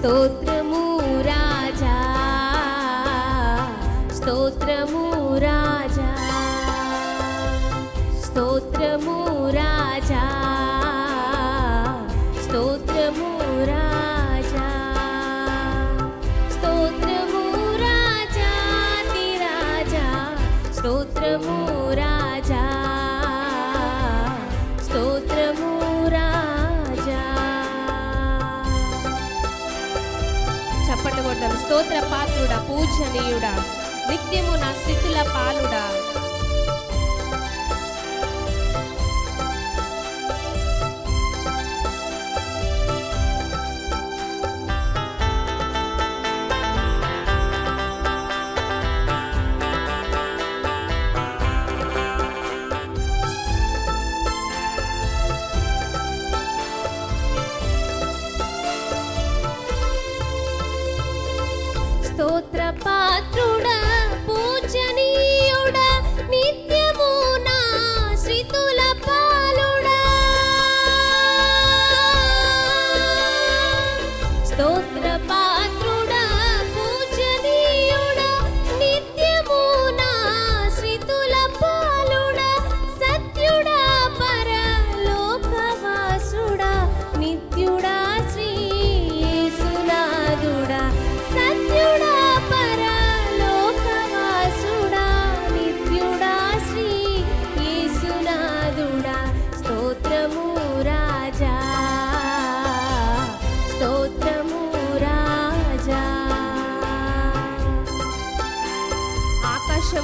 స్తోత్రము రాజా స్తోత్రము రాజా. పాత్రుడా పూజనీయుడా. నిత్యము నా స్థితుల పాలుడా.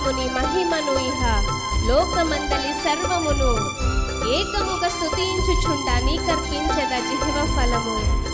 ఆకాశముని మహిమను ఇహ. లోకమందలి సర్వమును. ఏకముగా స్తుతించుచుండ నీకర్పించద జిహ్వ ఫలము.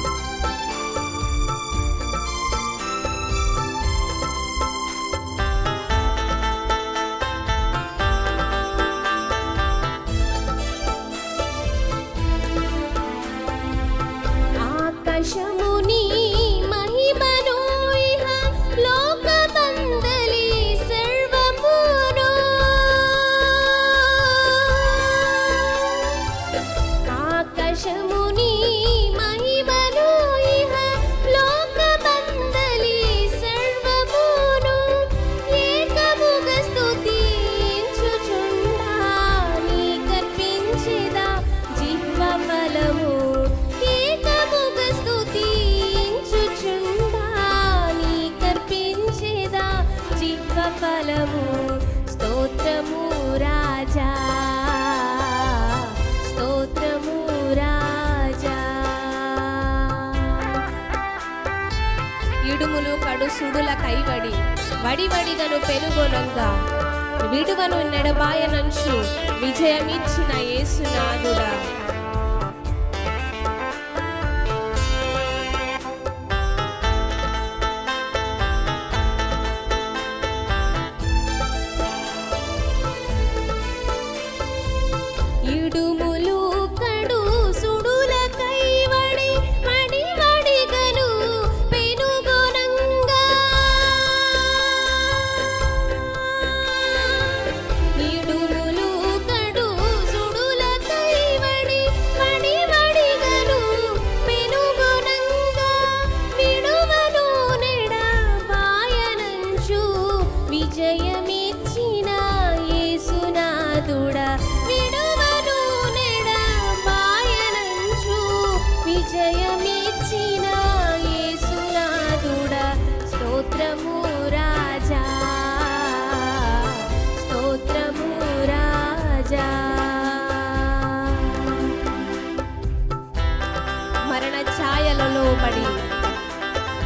ఇడుములు కడు సుడుల కైవడి వడివడిగను పెనుగొనంగా. విడువను నెడబాయనంచు విజయమిచ్చిన యేసునాథుడా. విజయమిచ్చిన యేసునాథుడా స్తోత్రము రాజా స్తోత్రము రాజా. మరణ ఛాయలలో పడి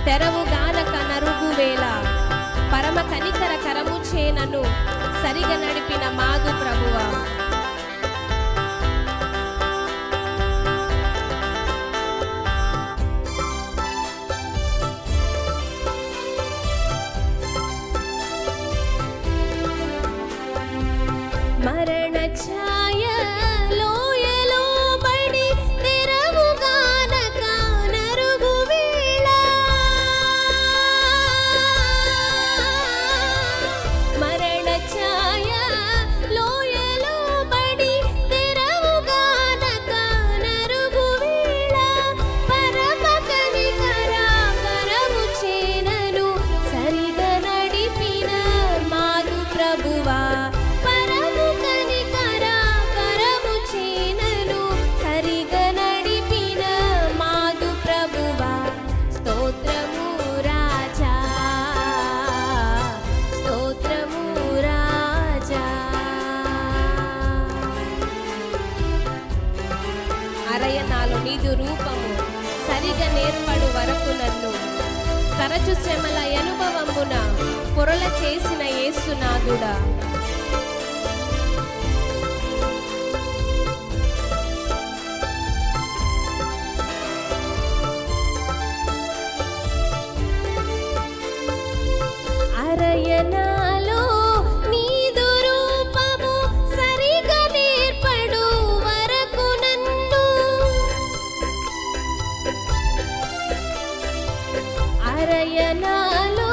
తెరవు గానక నరుగు వేళ పరమ కనికర కరము చేనను సరిగా నడిపిన మాగు ప్రభువా మరణ తరచు శ్రమల అనుభవమున పొరల చేసిన యేసునాథుడా అరయనాలో